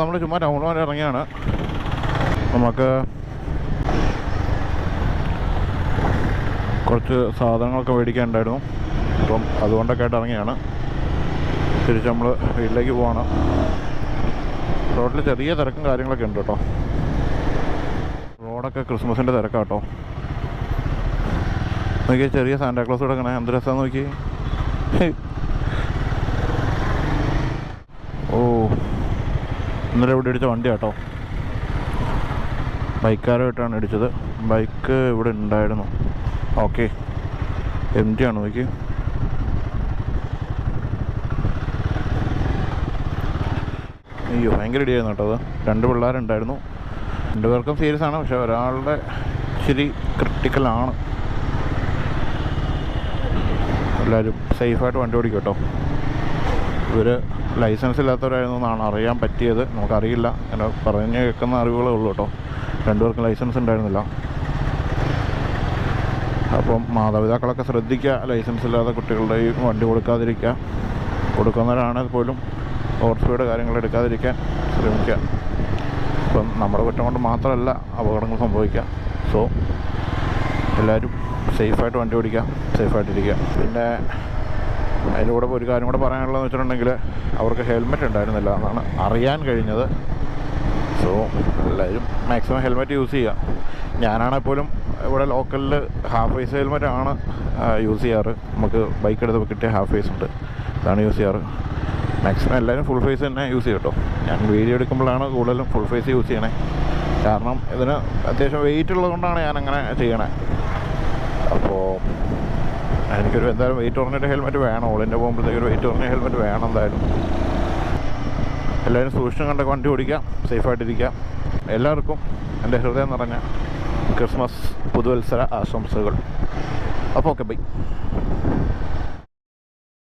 നമ്മൾ ചുമ്മാ ടൗൺ വരെ ഇറങ്ങിയാണ്. നമുക്ക് കുറച്ച് സാധനങ്ങളൊക്കെ മേടിക്കാനുണ്ടായിരുന്നു. അപ്പം അതുകൊണ്ടൊക്കെ ആയിട്ട് ഇറങ്ങിയാണ്. തിരിച്ച് നമ്മൾ വീട്ടിലേക്ക് പോവാണ്. റോഡിൽ ചെറിയ തിരക്കും കാര്യങ്ങളൊക്കെ ഉണ്ട് കേട്ടോ. റോഡൊക്കെ ക്രിസ്മസിന്റെ തിരക്കാട്ടോ. നോക്കിയാൽ ചെറിയ സാന്റാക്ലോസ് കിടക്കണേ. എന്ത് രസമാണെന്ന് നോക്കി ഇന്നലെ ഇവിടെ ഇടിച്ച വണ്ടി കേട്ടോ. ബൈക്കാരുമായിട്ടാണ് ഇടിച്ചത്. ബൈക്ക് ഇവിടെ ഉണ്ടായിരുന്നു. ഓക്കെ. എം ടി ആണ് നോക്കി അയ്യോ ഭയങ്കര ഇടിയായിരുന്നു കേട്ടോ അത്. രണ്ട് പിള്ളേരുണ്ടായിരുന്നു. രണ്ടുപേർക്കും സീരിയസ് ആണ് പക്ഷെ ഒരാളുടെ ഇച്ചിരി ക്രിട്ടിക്കലാണ് എല്ലാവരും സേഫായിട്ട് വണ്ടി ഓടിക്കും കേട്ടോ. ഇവർ ലൈസൻസ് ഇല്ലാത്തവരായിരുന്നു എന്നാണ് അറിയാൻ പറ്റിയത്. നമുക്കറിയില്ല. അങ്ങനെ പറഞ്ഞു കേൾക്കുന്ന അറിവുകളേ ഉള്ളൂ കേട്ടോ. രണ്ടുപേർക്കും ലൈസൻസ് ഉണ്ടായിരുന്നില്ല. അപ്പം മാതാപിതാക്കളൊക്കെ ശ്രദ്ധിക്കുക. ലൈസൻസ് ഇല്ലാത്ത കുട്ടികളുടെ ഈ വണ്ടി കൊടുക്കാതിരിക്കുക. കൊടുക്കുന്നവരാണെങ്കിൽ പോലും ഓവർ സ്പീഡ് കാര്യങ്ങൾ എടുക്കാതിരിക്കാൻ ശ്രമിക്കുക. ഇപ്പം നമ്മുടെ കുറ്റം കൊണ്ട് മാത്രമല്ല അപകടങ്ങൾ സംഭവിക്കുക. സോ എല്ലാവരും സേഫായിട്ട് വണ്ടി ഓടിക്കുക. സേഫായിട്ടിരിക്കുക പിന്നെ അതിന്റെ കൂടെ ഒരു കാര്യം കൂടെ പറയാനുള്ളതെന്ന് വെച്ചിട്ടുണ്ടെങ്കിൽ അവർക്ക് ഹെൽമെറ്റ് ഉണ്ടായിരുന്നില്ല എന്നാണ് അറിയാൻ കഴിഞ്ഞത്. സോ എല്ലാവരും മാക്സിമം ഹെൽമെറ്റ് യൂസ് ചെയ്യുക. ഞാനാണെപ്പോലും പോലും ഇവിടെ ലോക്കലിൽ ഹാഫ് ഫേസ് ഹെൽമെറ്റ് ആണ് യൂസ് ചെയ്യാറ്. നമുക്ക് ബൈക്ക് എടുത്ത് കിട്ടിയ ഹാഫ് ഫേസ് ഉണ്ട്. അതാണ് യൂസ് ചെയ്യാറ്. മാക്സിമം എല്ലാവരും ഫുൾ ഫേസ് തന്നെ യൂസ് ചെയ്യും കേട്ടോ. ഞാൻ വീഡിയോ എടുക്കുമ്പോഴാണ് കൂടുതലും ഫുൾ ഫേസ് യൂസ് ചെയ്യണേ. കാരണം ഇതിന് അത്യാവശ്യം വെയിറ്റ് ഉള്ളതുകൊണ്ടാണ് ഞാൻ അങ്ങനെ ചെയ്യണേ. അപ്പോൾ എനിക്കൊരു എന്തായാലും വെയിറ്റ് കുറഞ്ഞൊരു ഹെൽമെറ്റ് വേണം. ഓളിന്റെ പോകുമ്പോഴത്തേക്ക് ഒരു വെയിറ്റ് കുറഞ്ഞ ഹെൽമെറ്റ് വേണം എന്തായാലും. എല്ലാവരും സൂക്ഷിച്ചും കണ്ടൊക്കെ വണ്ടി ഓടിക്കാം. സേഫായിട്ടിരിക്കാം എല്ലാവർക്കും എന്റെ ഹൃദയം നിറഞ്ഞ ക്രിസ്മസ് പുതുവത്സര ആശംസകൾ. അപ്പോൾ ഓക്കെ ബൈ